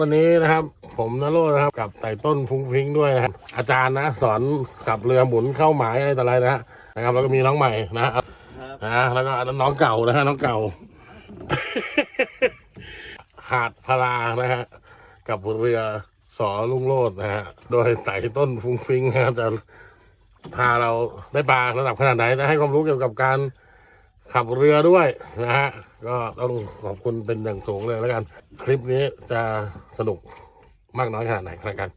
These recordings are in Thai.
วันนี้นะครับ ผมนโรจน์นะครับ กับไต่ต้นฟุ้งฟิ้งด้วยนะครับอาจารย์นะ สอนขับเรือหมุนเข้าหมายอะไรต่ออะไรนะฮะนะครับ แล้วก็มีน้องใหม่นะนะแล้วก็น้องเก่านะฮะน้องเก่า หาดพารานะฮะกับเรือสอลุงโลดนะฮะโดยไต่ต้นฟุ้งฟิ้งนะครับจะพาเราได้ปลาระดับขนาดไหนจะให้ความรู้เกี่ยวกับการ ขับเรือด้วยนะฮะก็ต้องขอบคุณเป็นอย่างสูงเลยแล้วกัน คลิปนี้จะสนุกมากน้อยขนาดไหนครับกัน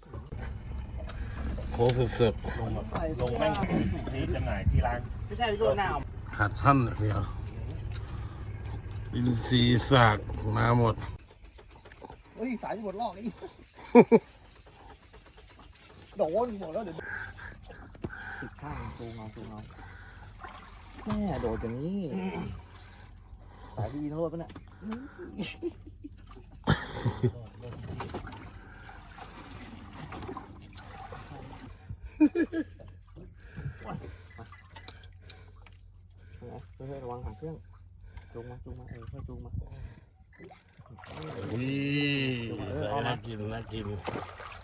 โค้งสุดลงแบบลงแม่งนี่จำหน่ายที่ร้านไม่ใช่รวดหน้าๆขาดท่านอย่างเดียวอินซีสากมาหมด เฮ้ยสายที่หมดลอกนี่โดนหมดแล้วเดี๋ยวติดข้างตูงเอาตูงเอา แม่โดดอย่างนี้สายดีนะรถปะเนี่ยเฮ้ยระวังหางเครื่องจูงมาจูงมาเออค่อยจูงมานี่ใส่น่ากินน่ากิน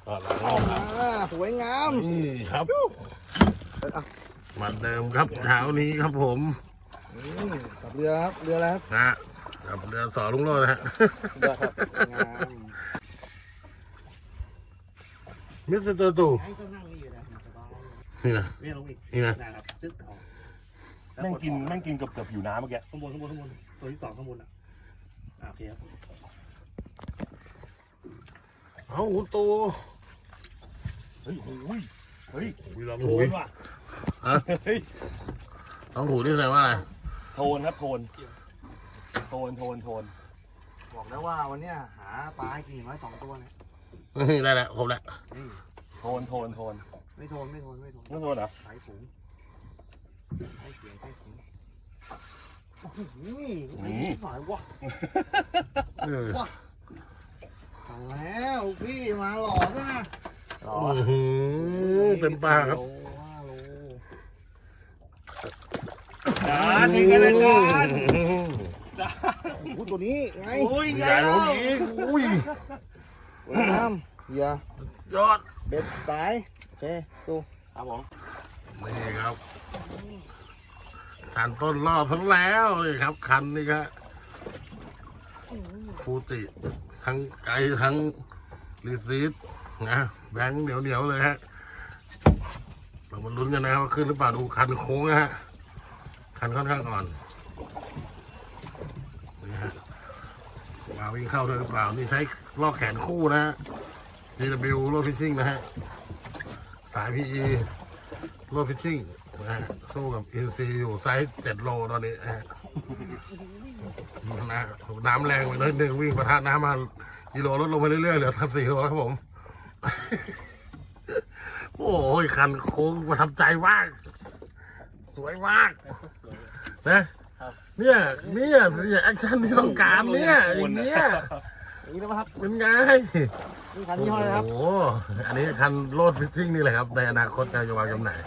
ต่อหลังออกมาสวยงามนี่ครับ เอออะ เหมาเดิมครับเช้านี้ครับผมอืมกับเรือครับเรือแล้วครับนะกับเรือสอลุงโลดนะฮะเรือครับงามมิสเตอร์ตู่ให้ก็นั่งนี่อยู่นะสบายนี่นะเนี่ยลงอีกนี่นะนะครับตึ๊กออกแม่งกินแม่งกินเกือบเกือบอยู่น้ำเมื่อกี้ข้างบนข้างบนข้างบนตัวที่สองข้างบนอะอะโอเคครับเอาหูตูเฮ้ยโอ้ยเฮ้ยวีลองโทหูนว่ะ ฮะเฮ้ยลองหูนี่แสดงว่าอะไรโทนครับโทน โทนโทนโทนบอกแล้วว่าวันเนี้ยหาปลาให้กินอย่างน้อยสองตัวเนี่ยได้แล้วครบแล้วนี่โทนโทนโทนไม่ทนไม่ทนไม่ทนไม่โทนเหรอสายฝูงให้เสียงให้ฝูงโอ้โหไอ้สายวะเออมาแล้วพี่มาหล่อด้วยนะอื้อหือเต็มปากครับโลห้าโล จานนี่กันเลยจานโอ้โหตัวนี้ไงอุ้ยใหใหญ่ญ่แล้แล้ววอีกอุ้ยสวยงามอย่ายอดเบ็ดสายโอเคดูครับผมนี่ครับคันต้นรอบทั้งแล้วนี่ครับ คันนี่ครับฟูติทั้งไกลทั้งรีซีดนะแบงค์เหนียวเหนียวๆเลยฮะเรามาลุ้นกันนะครับว่าขึ้นหรือเปล่าดูคันโค้งนะฮะ คันค่อนข้างอ่อนนี่ฮะมาวิ่งเข้าด้วยหรือเปล่า นี่ใช้ลอกแขนคู่นะฮะ GW โรดฟิชชิ่งนะฮะ สาย PE โรฟิชชิ่งนะฮะ สู้กับอินซีอยู่ไซส์เจ็ดโลตอนนี้นะฮะนะน้ำแรงไปนิดนึงวิ่งประทะน้ำมากิโลลดลงไปเรื่อยๆเหลือทับสี่โลแล้วครับผม โอ้ยคันโค้งประทับใจมาก วยมากนะเนี่ยเนี่ยเนี่ยแอคชั่นที่ต้องการเนี่ยอย่างเงี้ยอย่างนี้นะครับเป็นไงนี่คันยี่ห้ออะไรครับโอ้โหอันนี้คันโลดฟิตติ้งนี่แหละครับ ในอนาคตการจะวางจำหน่าย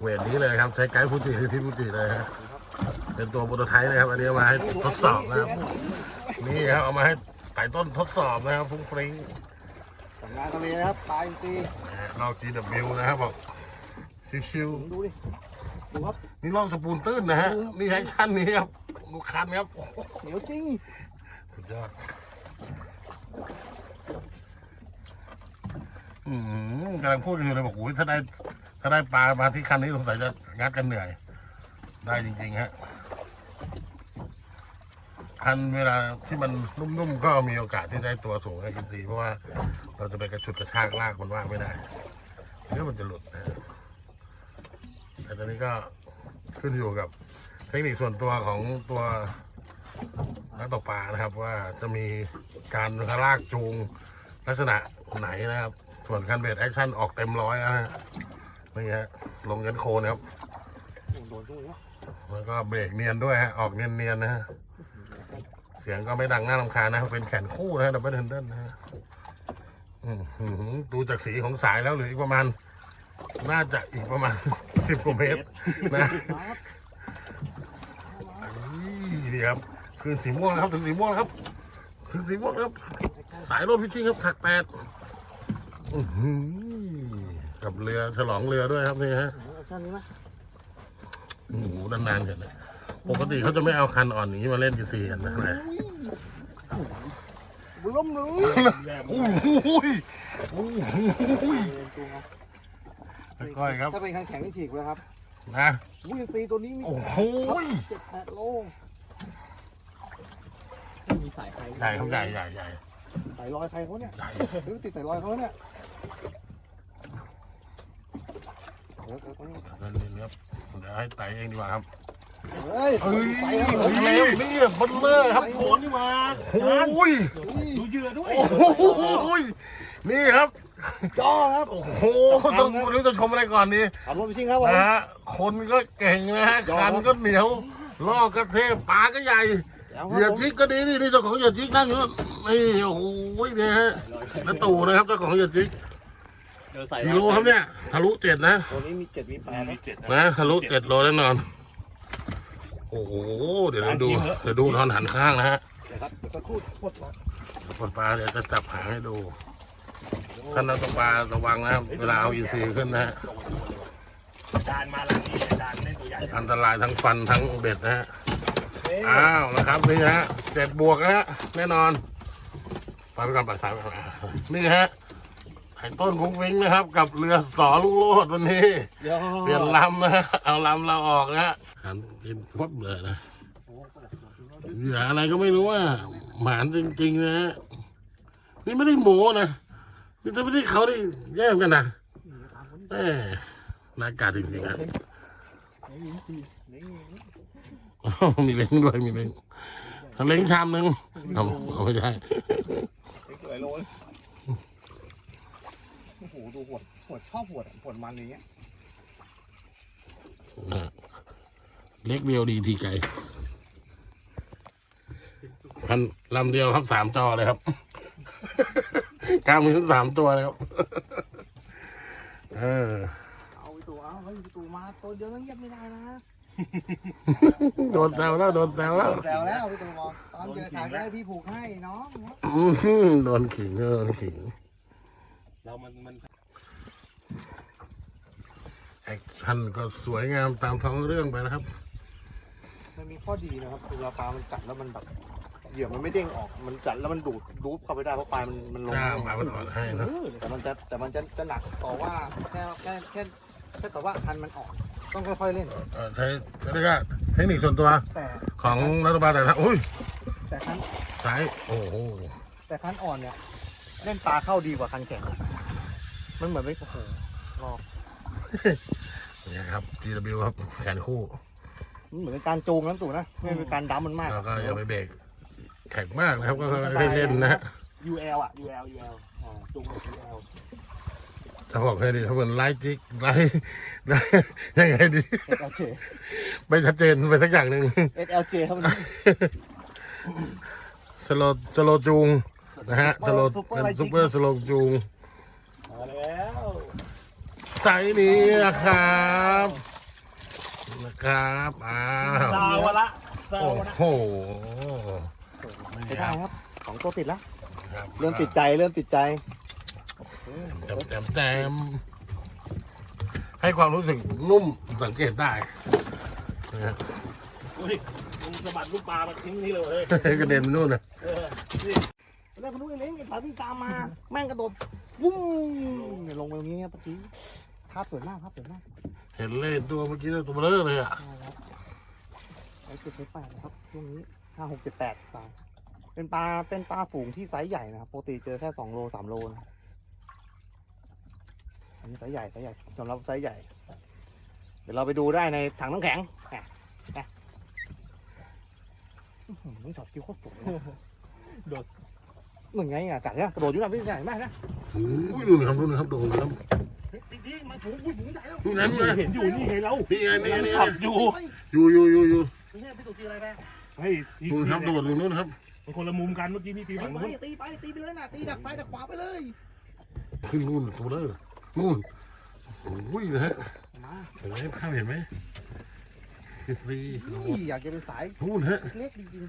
เวทนี้เลยครับ ใช้ไกด์ฟูจิหรือทิฟูจิเลยฮะเป็นตัวโปรโตไทป์นะครับ อันนี้เอามาให้ทดสอบนะครับ นี่ครับเอามาให้ไต่ต้นทดสอบนะครับฟุ้งฟริ้งทำงานทะเลนะครับปลาอินทรีนะฮะลอก GW นะครับบอกชิวดูดิ ดูครับๆนี่ลอกสปูนตื้นนะฮะนี่แอคชั่นนี้ครับลูกคันครับโอ้โหเหนียวจริงสุดยอดอืมกำลังพูดกันอยู่เลยบอกโอ้ยถ้าได้ถ้าได้ปลามาที่คันนี้สงสัยจะงัดกันเหนื่อย ได้จริงๆฮะคันเวลาที่มันนุ่มๆก็มีโอกาสที่ได้ตัวสูงให้กินซีเพราะว่าเราจะไปกระชุดกระชากลากมันว่างไม่ได้เดี๋ยวมันจะหลุดนะฮะ แต่ตอนนี้ก็ขึ้นอยู่กับเทคนิคส่วนตัวของตัวนักตกปลานะครับ ว่าจะมีการลากจูงลักษณะไหนนะครับ ส่วนคันเบดแอคชั่นออกเต็มร้อยนะฮะนี่ฮะลงเยันโคนครับโอ้ดนด้วยเนาะแล้วก็เบรกเนียนด้วยฮะออกเนียนๆนะฮะเสียงก็ไม่ดังน่ารำคาญนะเป็นแขนคู่นะดับเบิลเฮนเดิลนะฮะดูจากสีของสายแล้วหลืออีกประมาณ น่าจะอีกประมาณ สิบกว่าเมตรนะนี่นี่ครับคือสีม่วงแล้วครับ ถึงสีม่วงแล้วครับ ถึงสีม่วงแล้วครับ สายรถพิชิ่งครับถักแปดอื้อหือกับเรือฉลองเรือด้วยครับนี่ฮะเอาแค่นี้ไหมโอ้โหนานๆเห็นนะปกติเขาจะไม่เอาคันอ่อนอย่างนี้มาเล่นกีซีกันนะไหนบุล้มเลยโอ้โหโอ้โหจูงเอา ค่อยๆครับ ถ้าเป็นคันแข็งนี่ฉีกเลยครับนะวิ่งซีตัวนี้มีโอ้โหเจ็ดแปดโลมีสายไฟใหญ่ครับใหญ่ใหญ่ใหญ่สายลอยใครเขาเนี่ยใหญ่หรือติดสายลอยเขาเนี่ยเดี๋ยวเดี๋ยวเดี๋ยวนั่นนี่ครับเดี๋ยวให้ไต่เองดีกว่าครับเฮ้ยเอ้ยไฟครับผมเร็วนี่บันเลอร์ครับโขนนี่มาโอ้ยดูเหยื่อด้วยโอ้โหนี่ครับ จ้อครับ โอ้โหต้องไม่รู้จะชมอะไรก่อนดีขับรถไปชิงครับผมนะฮะคนก็เก่งนะฮะคันก็เหนียวล่อกก็เทพปลาก็ใหญ่เอาคเหยื่อรับผมจิกก็ดีนี่นี่เจ้าของเหยื่อจิกนั่งอยู่นี่โอ้โหเนี่ยฮะน้าตู่นะครับเจ้าของเหยื่อจิกเจอใส่กิโลครับเนี่ยทะลุเจ็ดนะตัวนี้มีเจ็ดมีแปดมีนะเจ็ดนะทะลุเจ็ดโลแน่นอน โอ้โหเดี๋ยวเราดูเดี๋ยวดูตอนหันข้างนะฮะเดี๋ยวครับเดี๋ยวสักครู่ปวดหัวคนปลาเดี๋ยวจะจับหางให้ดู ท่านนักตกปลาระวังนะครับเวลาเอาอีซีขึ้นนะฮะจานมาหลังนี้จานได้ตัวใหญ่อันตรายทั้งฟันทั้งเบ็ดนะฮะเอ๊ะอ้าวนะครับนี่ฮะเจ็ดบวกนะฮะแน่นอนไปไปก่อนปัดสายไปก่อนนี่ฮะไอ้ต้นคุ้งฟิงนะครับ กับเรือสอลุงโลดวันนี้เดี๋ยวเปลี่ยนลำนะฮะเอาลำเราออกนะฮะหันกินพบเลยนะเหยื่ออะไรก็ไม่รู้อะหมานจริงๆนะฮะนี่ไม่ได้โม้นะ นี่จะไม่ได้เขาได้แย่งกันนะแหมน่ากาดจริงๆครับมีเล้งด้วยมีเล้งถ้าเล้งชามหนึ่งเอาเอาไม่ใช่หลายโลเลยโอ้โหดูหัวหัวชอบหัวหัวมันอย่างเงี้ยนะเล็กเดียวดีทีไกลคันลำเดียวครับสามจอเลยครับ กลางมีทั้งสามตัวเลยครับ เออ เอาไปตัวเอาเฮ้ยไปตัวมาตัวเดียวมันเงียบไม่ได้นะโดนแซวแล้ว โดนแซวแล้ว แซวแล้วไปตัวบอกตอนเจอขายก็ให้พี่ผูกให้น้องอื้อหือโดนขิงโดนขิง เรามันมันแอคชั่นก็สวยงามตามท้องเรื่องไปนะครับ มันมีข้อดีนะครับคือเวลาปลามันกัดแล้วมันแบบ เหยื่อมันไม่เด้งออก มันกัดแล้วมันดูดรูปเข้าไปได้เพราะปลายมันมันลง จ้างมามันอ่อนให้นะแต่มันจะแต่มันจะจะหนักต่อว่าแค่แค่แค่แค่แต่ว่าคันมันออกต้องค่อยๆเล่น เอ่อใช้เรียกว่าเทคนิคส่วนตัวแต่ของรัฐบาลแต่ละอุ้ยแต่คันสายโอ้โหแต่คันอ่อนเนี่ย เล่นปลาเข้าดีกว่าคันแข็งมันเหมือนไม่โอ้โหรอบนี่ครับ GW ครับแขนคู่มันเหมือนเป็นการจูงน้ำตู่นะไม่เป็นการดัมมันมากแล้วก็อย่าไปเบรก แข็งมากนะครับก็ให้เล่นนะฮะยูเอลอะยูเอลยูเอลอ่าจุงยูเอลถ้าบอกให้ดีถ้าเป็นไลท์จิกไลท์ไลท์ยังไงดี SLJ ไม่ชัดเจนไปสักอย่างหนึ่ง SLJ ครับมันสโลสโลจูงนะฮะสโล Super เป็น Light ซูเปอร์สโลจูงมาแล้วไซส์นี้นะครับนะครับอ้าว ซาวะละซาโอ้วะละ โห ไม่นี่คได้รับครับสองตัวติดแล้วครับเริ่มติดใจเริ่มติดใจแต้มแต้มแต้มให้ความรู้สึกนุ่มสังเกตได้นะฮะอุ้ยมึงสะบัดลูกปลามาทิ้งนี่เลยเฮ้ยกระเด็นไปนู่นนะเออนี่แล้วพนุ้ยเล้งไอ้สายวิ่งตามมา แม่งกระโดดวุ้งเนี่ยลงไปตรงนี้ครับเมื่อกี้ภาพสวยมากภาพสวยมากเห็นเล่นตัวเมื่อกี้ตัวเบลอเลยอะ ใช่ครับไอ้เจ็ดแปดนะครับช่วงนี้ ห้าหกเจ็ดแปดปลาเป็นปลาเป็นปลาฝูงที่ไซส์ใหญ่นะครับปกติเจอแค่สองโลสามโลนะอันนี้ไซส์ใหญ่ไซส์ใหญ่สำหรับไซส์ใหญ่ เดี๋ยวเราไปดูได้ในถังน้ำแข็งแหม่แหม่อื้อหือนี่ถอดกิ้วโคตรสูงเลยโดดเหมือนไงอะกัดเนี่ยกระโดดอยู่นะพี่ใหญ่มากนะอุ้ยนู่นครับนู่นครับโดนครับเฮ้ยตีดีมันฝูงอุ้ยฝูงใหญ่แล้วนี่ไงนี่ไงเห็นอยู่นี่เห็นแล้วนี่ไงนี่ไงนี่ไงขับอยู่เฮ้ยอยู่อยู่อยู่อยู่เนี่ยพี่ตู่ตีอะไรไป เฮ้ยทีนู่นครับโดดอยู่นู่นครับมันคนละมุมกันเมื่อกี้พี่ตีตีฝั่งไปนู้นตีไปตีไปเลยนะตีดักซ้ายดักขวาไปเลยขึ้นนู่นตัวเบลอนู่นโอ้ยนะฮะมาเห็นไหมภาพเห็นไหมสิบสี่อุ้ยอยากจะเป็นสายนู่นฮะเล็กๆจริง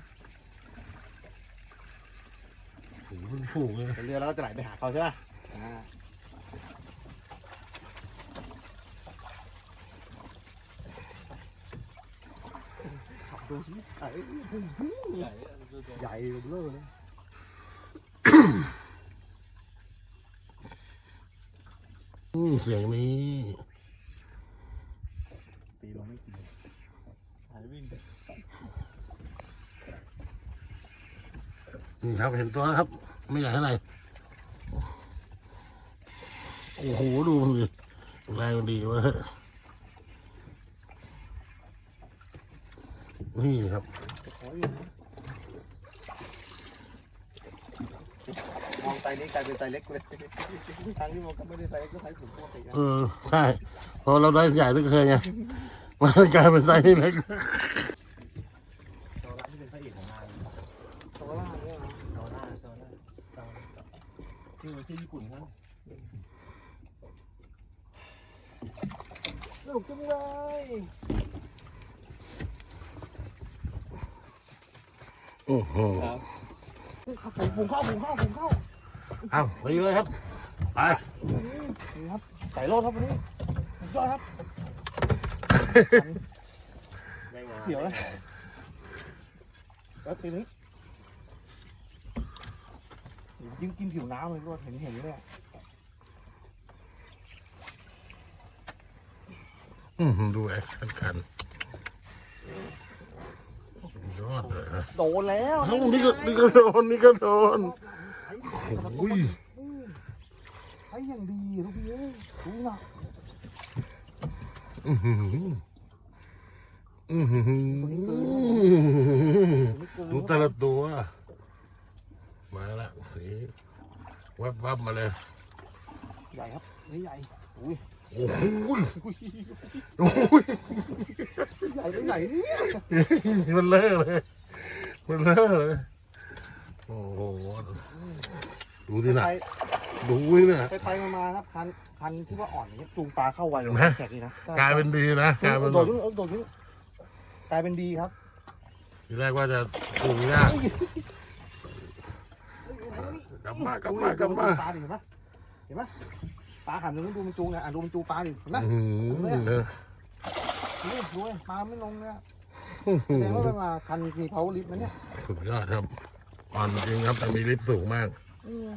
โอ้โหมันฝูงเลยเป็นเรือแล้วก็จะไหลไปหาเขาใช่ป่ะอ่าขับดูสิไอ้ใหญ่เบลอเลยอืมเสียงนี้ตีลงไม่กี่หายวิ่งนี่ครับเห็นตัวแล้วครับ ไม่ใหญ่เท่าไหร่โอ้โหดูมันดิแรงดีเวะ นี่ครับขออยู่นะมองไซส์นี้กลายเป็นไซส์เล็กเลยทางที่มองก็ไม่ได้ไซส์เล็กก็ไซส์ถุงปกตินะเออใช่พอเราได้ใหญ่ตึกเคยไงมันกลายเป็นไซส์เล็กโซล่าที่เป็นพระเอกของงานโซล่าเนี่ยนะโซล่าโซล่าโซล่าชื่อชื่อญี่ปุ่นครับสนุกจังเลย อ้โหผมผมเข้าผมเข้าผมเข้าเอาไปเลยครับไปนี่ครับใส่โลดครับวันนี้ยอดครับ เสียวเลยแล้วตีนี้ยิ่งกินผิวน้ำเลยก็เห็นเห็นเลยอื้อหือดูแอคชั่นกัน ยอดเลยนะโดนแล้วเอ้านี่ก็นี่ก็โดนนี่ก็โดนโอ้ยใช้อย่างดีลูกพี่เอ้ยดูนะอื้อหืออื้อหือไม่เกิดูนแต่ละตัวมาละสีแวบวับมาเลย ใหญ่ครับนี่ใหญ่อุ้ย โอ้โหอุ้ยโอ้ยใหญ่ไม่ใหญ่เนี่ยมันเลอะเลยมันเลอะเลยโอ้โหดูดินะไปดูนี่นะไปไปมาๆครับพันพันที่ว่าอ่อนอย่างเงี้ยจูงปลาเข้าไวเห็นไหมแขกนี่นะกลายเป็นดีนะกลายเป็นโดแบดบขึ้นเออโดดขึ้นกลายเป็นดีครับทีแรกว่าจะปรุงยากกลับมากลับมากลับมาปลาดิเห็นปะเห็นปะ ปลาหันตรงนู้นดูมันจูงไงอะดูมันจูงปลาดิเห็นปะอื้อหือเนี่ยนี่ดูไอ้ปลาไม่ลงเลยอะอื้อแสหืดงว่าอเป็นมาคันมีเพาลิฟต์นะเนี่ยสุดยอดครับอ่อนจริงครับแต่มีลิฟต์สูงมากอืม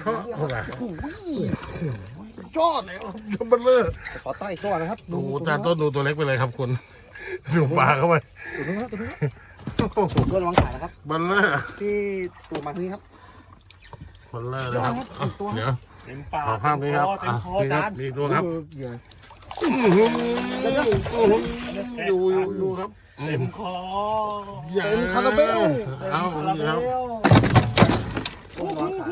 ชอบเข้าไปโอ้ยยอดเลยมันเลอะขอใต้ก่อนนะครับดูจานต้นดูตัวเล็กไปเลยครับคุณดูปลาเข้าไปตัวนู้นนะตัวนู้นนะโอ้โหตัวระวังขานะครับมันเลอะที่ตัวมาที่นี่ครับ มันเลอะเลยครับยอดครับตัวเดี๋ยวเต็มปากขอภาพนี้ครับเต็อะมคอนี่คจารับนนี่ตัวครับเออเหยื่อดูอยู่ดูครับเต็มคอใหญ่เต็มคาราเบลเอาคาราเบนี่ครับลตัวระวังขา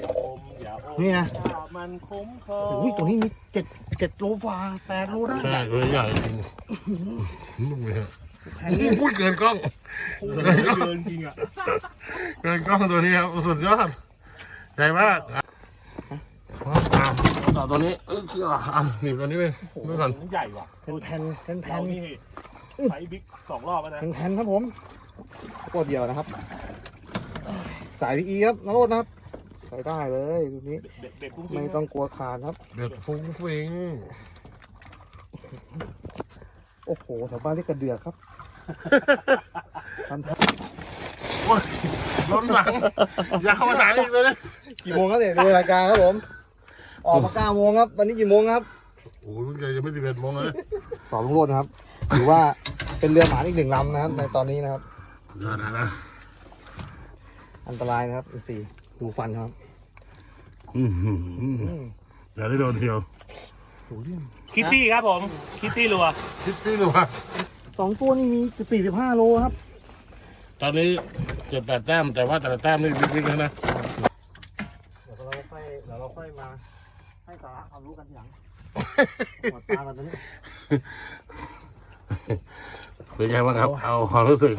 อย่าอมอย่าอมนี่ไงถ้ามันคมคอโอ้ยตัวนี้มีเจ็ดเจ็ดโลฟาแปดโลได้ใช่ตัวใหญ่จริงนุ่มเลยครับ พูดเกินกล้องเกินจริงอะเกินกล้องตัวนี้ครับสุดยอดใหญ่มากอะอะต่อตัวนี้เออเชื่ออะหนีบตัวนี้ไปด้วยก่อนใหญ่ว่ะเป็นแผ่นเป็นแผ่เรานนี่ไซส์บิ๊กสองรอบแล้วนะเป็นแผ่นครับผมตัวเดียวนะครับ สายพีอีครับนรดนะครับใส่ได้เลยตัวนี้เด็ดเด็ดกุ้งไม่ต้องกลัวขาดครับเด็ดฟุ้งฟิงโอ้โหแถวบ้านเรียกกระเดือกครับ ทำท่าล้นหลังอยาวมาไหนอีกเลยนะกี่โมงครับเนี่ยดูรายการครับผม ออกมาเก้าโมงครับ ตอนนี้กี่โมงครับ โอ้ยมันยังไม่สิบเอ็ดโมงเลยสองลุงโรดนะครับ ถือว่าเป็นเรือหมานอีกหนึ่งลำนะครับ ในตอนนี้นะครับยอดนะนะ อันตรายนะครับอินสี่ดูฟันครับอือหืออืมอย่าได้โดนเที่ยวดูเรื่องคิตตี้ครับผม คิตตี้รัวคิดที่หรือว่า สองตัวนี่มีสี่สิบห้าโลครับ ตอนนี้เจ็ดแปดแต้มแต่ว่าแต่ละแต้มนี่บิ๊กๆแล้วนะเดี๋ยวเราค่อยเดี๋ยวเราค่อยมา ให้สาระความรู้กันทีหลังหมดตากันตอนนี้เป็นไงบ้างครับ เอาความรู้สึก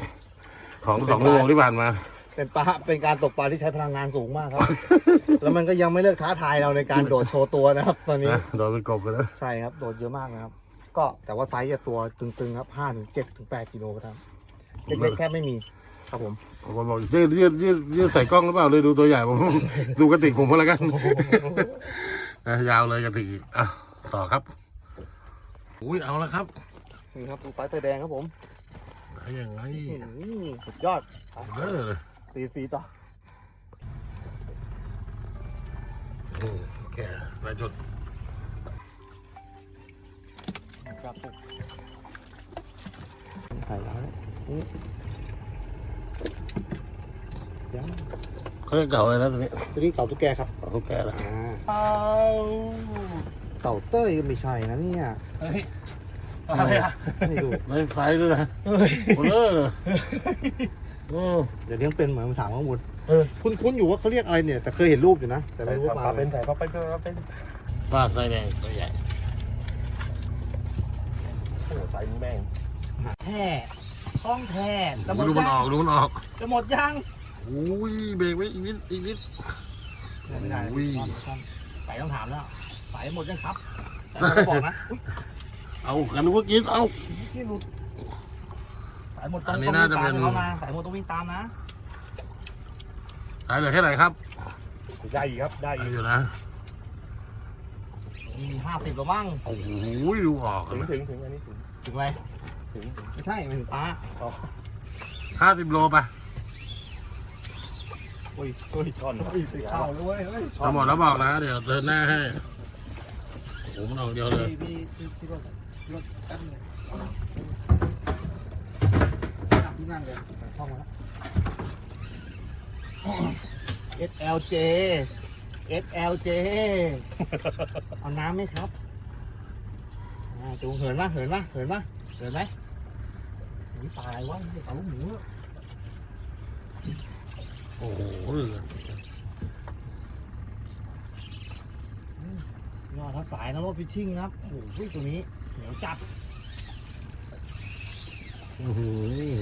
ของสองชั่วโมงที่ผ่านมาเป็นปลาเป็นการตกปลาที่ใช้พลังงานสูงมากครับ แล้วมันก็ยังไม่เลิกท้าทายเราในการโดดโชว์ตัวนะครับ ตอนนี้นะโดนเป็นกบไปแล้วใช่ครับ โดดเยอะมากนะครับ ก็แต่ว่าไซส์จะตัวตึงๆครับห้าถึงเจ็ดถึงแปดกิโลครับเล็กๆแค่ไม่มีไซครับผมบางคนบอกยืดยืดยืดยืดใส่กล้องหรือเปล่าเลยดูตัวใหญ่ผม ดูกระติกผมก็แล้วกันนะยาวเลยกระติกอีกอะต่อครับอุ้ยเอาแล้วครับนี่ครับดูปลาเตอร์แดงครับผมไหนยังไงอืมสุดยอดเด้อเลยสีสีต่ออืมแกนายจุด ครับถ่ายแล้วนี่เดี๋ยวเขาเรียกเก่าเลยนะตัวนี้ตัวนี้เก่าตุ๊กแกครับเก่าแกแล้วอ่าเอาเก่าเต้ยก็ไม่ใช่นะเนี่ยเฮ้ยอะไรอะไม่ดูไม่ไฟด้วยนะเฮ้ยโอ้เออโอ้เดี๋ยวเลี้ยงเป็นเหมือนถามข้อมูลเออคุ้นๆอยู่ว่าเขาเรียกอะไรเนี่ย แต่เคยเห็นรูปอยู่นะ แต่ไม่รู้ว่าปลาอะไรเป็นสายปลาเป็นปลาเป็นปลาไส้แดงตัวใหญ่ โอ้โหสายนี้แม่งแท้ท้องแท้จะหมดดูมันยัออกงดูมันออกจะหมดยังอุ้ยเบรกไว้อีกนิดอีกนิด ไม่ได้อุ้ย ไปต้องถามแล้วไปหมดยังครับแต่ไม่บอกนะอุ๊ยเอากันนึกว่ากินเอา นี่หลุดสายหมดต้องอันนี้ต้องน่าวิ่งจะตามเป็นเขานะสายหมดต้องวิ่งตามนะหายเหลือแค่ไหนครับได้อีกครับได้เอาอีกอยู่นะมีห้าสิบกว่าบ้างโอ้โหดูออกถึงถึงถึงอันนี้ถึง ถึงอะไรถึงไม่ใช่ไม่ถึงปลาห้าสิบโลไปโอ้ยโอ้ยช่อนโอ้ยไปเข้าเลยเว้ยเฮ้ยทั้งหมดแล้วบอกนะ เดี๋ยวเดินหน้าให้โอ้โหมันออกเดียวเลยพี่พี่พี่รถรถแป๊บนึงพี่นั่งเลยเข้ามาแล้ว SLJ SLJ เอาน้ำไหมครับ อ่าจูงเหินปะเหินปะเหินปะเหินไหมนี่ตายวะนี่ตาลูกหมูอะโอ้โหเหลือยอดทับสายนะรถฟิชชิ่งนะครับ โอ้โหตัวนี้เหนียวจัดอื้อหือ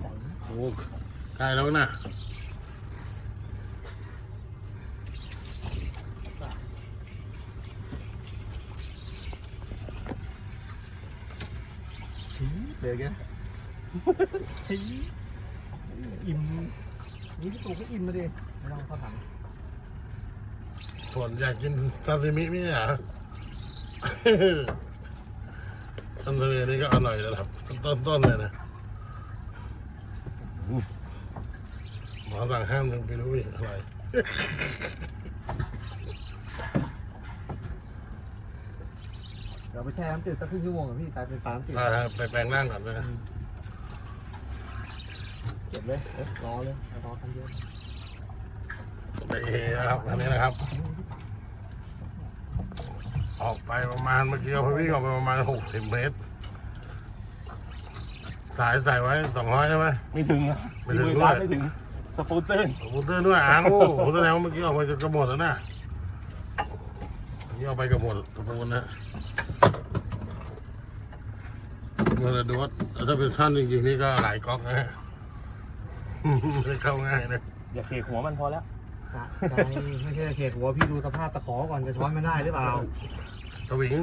ใจนะโอ้ใกล้แล้วนะ เดี๋ยวกันอิ่มนี่พี่ตู่ก็อิ่มมาดิไม่ต้องเข้าถังส่วนอยากกินซาซิมิไหมอะซาซิมินี่ก็อร่อยระดับต้นๆเลยนะอืมหมอสั่งห้ามยังไปรู้อีกอร่อย เดี๋ยวไปแช่น้ำจืดสักครึ่งชั่วโมงกับพี่กลายเป็นปลาน้ำจืดอ่าไปแปลงร่างก่อนนะเก็บเลยเอ้ยรอเลยรอทำเยอะไปเฮนะครับอันนี้นะครับ ออกไปประมาณเมื่อกี้เราวิ่งออกไปประมาณหกสิบเมตร สายใส่ไว้สองร้อยใช่ไหม ไม่ถึงอะไม่ถึงที่อด้วยร้านไม่ถึง สปูตเตอร์ผมเตือนด้วยอ่างโอ้โหแสดงว่าเมื่อกี้ออกไปจะกระหมดแล้วนะเมื่อกี้ออกไปกระหมดตะปูนนะ เมื่อระดวดถ้าเป็นสั้นจริงๆนี่ก็หลายก๊อกนะฮะไม่เข้าง่ายนะอย่าเคหัวมันพอแล้วไม่ใช่เขตหัวพี่ดูสภาพตะขอก่อนจะช้อนไม่ได้หรือเปล่า สวิง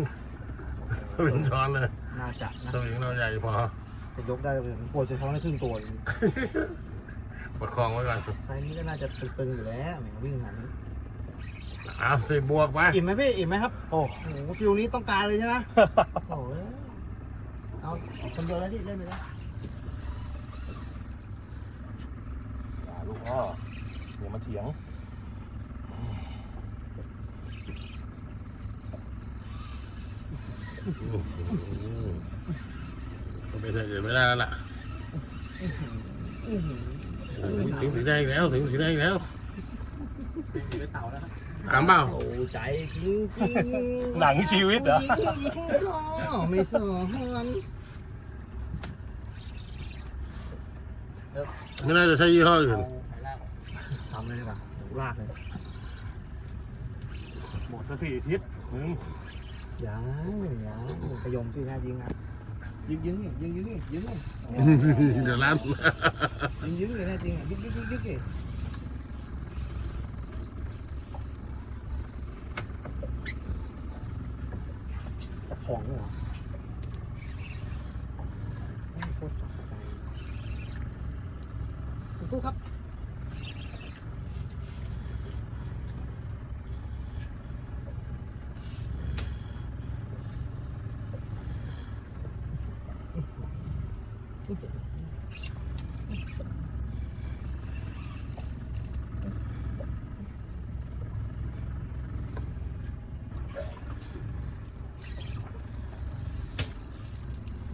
สวิงช้อนเลยน่าจะนะสวิงเราใหญ่พอ จะยกได้ปวดจะช้อนได้ครึ่งตัวอยู่ประคองไว้ก่อนไซส์นี้ก็น่าจะตึงๆอยู่แล้วแหมวิ่งขนาดนี้อะสิบบวกไปอิ่มไหมพี่อิ่มไหมครับโอ้โอ้โหฟิวนี้ต้องการเลยใช่ไหมโอ้ย เอาคนเดียวแล้วที่เล่นไปแล้วอย่าลูกพ่อเดี๋ยวมาเถียงก็ไม่ได้เดี๋ยวไม่ได้แล้วล่ะโอ้โหถึงสีแดงอีกแล้วถึงสีแดงอีกแล้วไปเต่าแล้วครับ ถามเปล่าโอ้ใจจริงจริงหนังชีวิตเหรอไม่สอนไม่น่าจะใช่ยี่ห้ออื่นทำเลยดีกว่าลากเลยหมดสติทิศมึงยังยังขยมสินะยิงอะยิงยิงนี่ยิงยิงนี่ยิงนี่ เดี๋ยวร้าน ยิงยิงเลยนะจริงอะยิงยิงยิงยิงยิงของเหรอ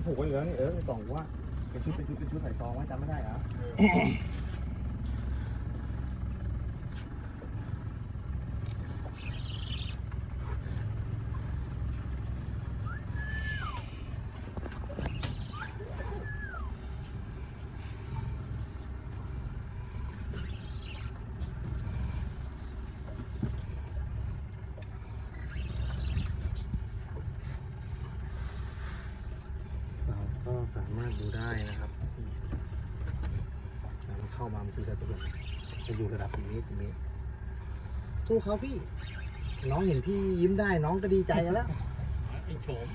ผูกไว้เหลื อนี่เออไอ้ต่องว่าเป็นชุดเป็นชุดเป็นชุดใส่ซองไว้จำไม่ได้เหรอ เขาพี่ น้องเห็นพี่ยิ้มได้น้องก็ดีใจแล้วไอ้โฉม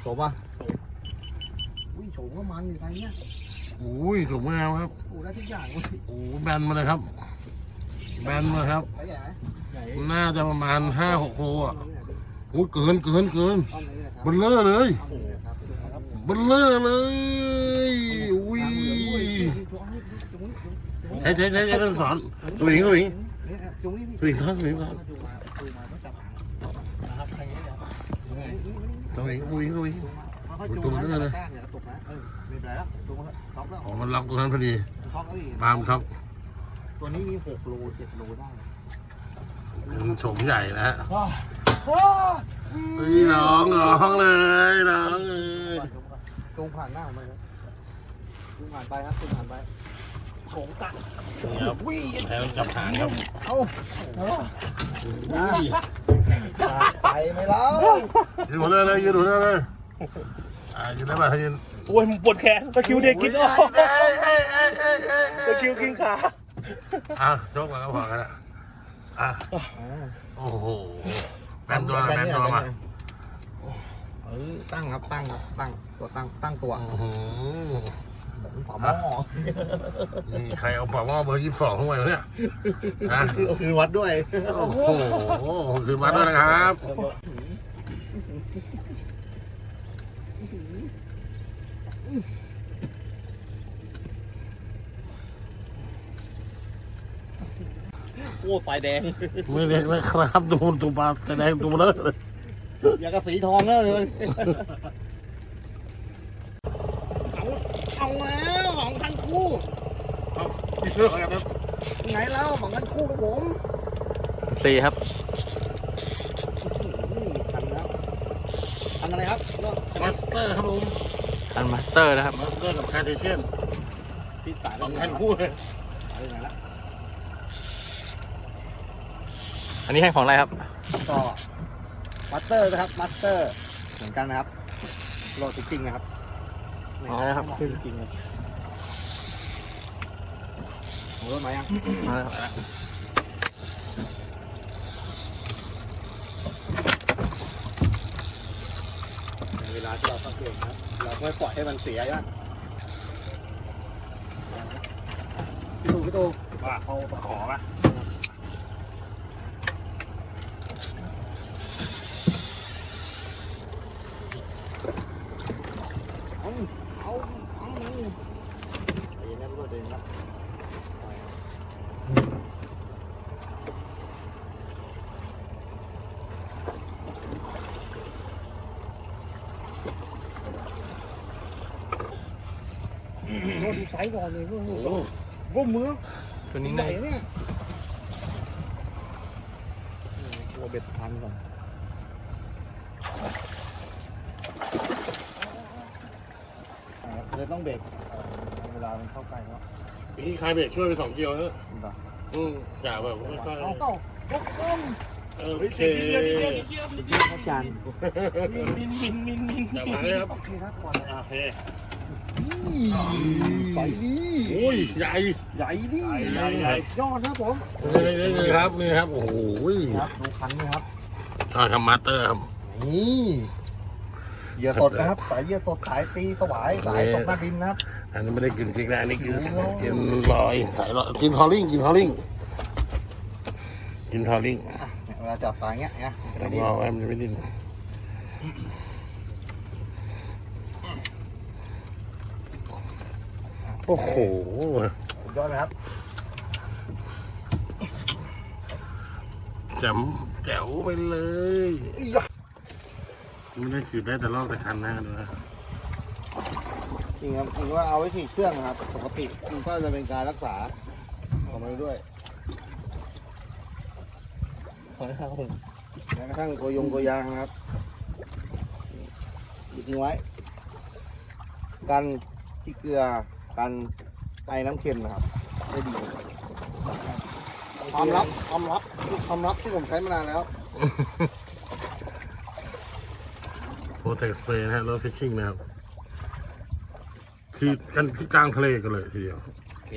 โฉมป่ะอุ้ยโฉมก็มันอยู่ไงเนี่ยอุ้ยสูงมากครับโอ้ได้ทุกอย่างเว้ยโอ้แบนมาเลยครับ แบนมาครับไปใหญ่ไหมไหนน่าจะประมาณห้าหกโลอะเอาไหนดิโอ้ยเกินเกินเกินเอาไหนนะครับเบลเลอร์เลยเอาไหนนะครับดูครับเบลเลอร์เลยอุ้ย ใช้ใช้ใช้ใช้สอนสวิงสวิงเนี่ย จุงนี่นี่สวิงสอนสวิงสอนมาดูมาดูมาต้องจับหางนะครับทางนี้เดี๋ยวนี่นี่นี่สวิงสวิงสวิงค่อยๆจูงนะอย่ากระแทกอย่ากระตุกนะเออไม่เป็นไรแล้วจูงแล้วท็อปแล้วอ๋อมันล็อกตรงนั้นพอดีท็อปแล้วอีกปาล์มท็อกตัวนี้มีหกโลเจ็ดโลได้มันโฉมใหญ่นะฮะว้าวว้าวเฮ้ยน้องน้องเลยน้องเลยจูงผ่านหน้าผมไปเลยจูงผ่านไปครับจูงผ่านไป โฉมตัดนี่ครับแพ้จับหางครับเอ้าอุ้ยไปไหมแล้วยืนหัวเลยเลยยืนหัวเลยเลยอ่ายืนได้ป่ะถ้ายืนโอ้ยมันปวดแขนตะคริวเด็กกินออกเอ้ยเอ้ยเอ้ยเอ้ยเอ้ยตะคริวกินขาอะยกมาก็พอกันละอะโอ้โหแบนตัวนะแบนตัวมาเออตั้งครับตั้งครับตั้งตัวตั้งตั้งตัวโอ้โห ฝาหม้อนี่ใครเอาปากหม้อเบอร์ยี่สิบสองเข้ามาเนี่ยนะคือเอาคืนวัดด้วยโอ้โหคืนมาด้วยนะครับ โอ้ไฟแดง ไม่เล็กนะครับ ดูตัวปลาแสดงตัวเบลอเลยอย่างกับสีทองแล้วเลย เอาเอาแล้วของทั้งคู่มีเสื้ออะไรครับไงแล้วของทั้งคู่กับผมสี่ครับอืมทันแล้วทันอะไรครับก็มาสเตอร์ครับผมอันมาสเตอร์นะครับมาสเตอร์กับคาร์เทเชียนพี่สายสองพันคู่เลยไปไหนละอันนี้ให้ของอะไรครับก็มัสเตอร์นะครับมัสเตอร์เหมือนกันนะครับโหลดจริงๆนะครับ อ๋อครับจริงๆครับโหลดมายังมาแล้วครับถึงเวลาที่เราต้องเปลี่ยนครับเราไม่ปล่อยให้มันเสียนะพี่ตูพี่ตูว่าเอาตะขอป่ะเอาเอาเอาใจเย็นนะพี่ตูใจเย็นนะโอ้ ดูไซส์ก่อนเลยเพื่อนโอ้โหก้มมือตัวนี้ใหได้ญ่เนี่ยตัวเบ็ดพันก่อนเลยต้องเบรกเวลามันเข้าใกล้เนาะนี่ใครเบรกช่วยไปสองเกียวนะมันแบบอืมอย่าแบบไม่ค่อยเอาเต้าก้มก้มเออโอเคอาจารย์มินมินมินมินอย่ามาเลยครับโอเคครับก่อนโอเค ใส่ดีโอ้ยใหญ่ใหญ่ดีใหญ่ใหญ่ยอดนะผมนี่นี่นี่ครับนี่ครับโอ้โหครับดูคันนี่ครับอ่าทำมาสเตอร์ครับนี่เหยื่อสดนะครับสายเหยื่อสดขายตีสวายสายตกหน้าดินนะครับ อันนี้ไม่ได้กินพริกนะอันนี้กินกินลอยสายลอยกินทอลลิ่งกินทอลลิ่งกินทอลลิ่งอะเนี่ยเวลาจับปลาอย่างเงี้ยเนี่ยแต่ว่าไว้มันจะไม่ดิ้น โอ้โหสุดยอดไหมครับแจ๋มแจ๋วไปเลยไม่ได้ฉีดได้แต่ลอกแต่คันหน้าด้วยนะจริงครับผมว่าเอาไว้ฉีดเครื่องนะครับ ปกติมันก็จะเป็นการรักษาของมันด้วยแม้กระทั่งโกยงโกยางนะครับหยุดทิ้งไว้ กันที่เกลือ กันไอน้ำเค็มนะครับได้ดีความลับความลับความลับที่ผมใช้มานานแล้วโปรเทคสเปรย์นะฮะรถฟิชชิ่งนะครับที่กันที่กลางทะเลกันเลยทีเดียวโอเค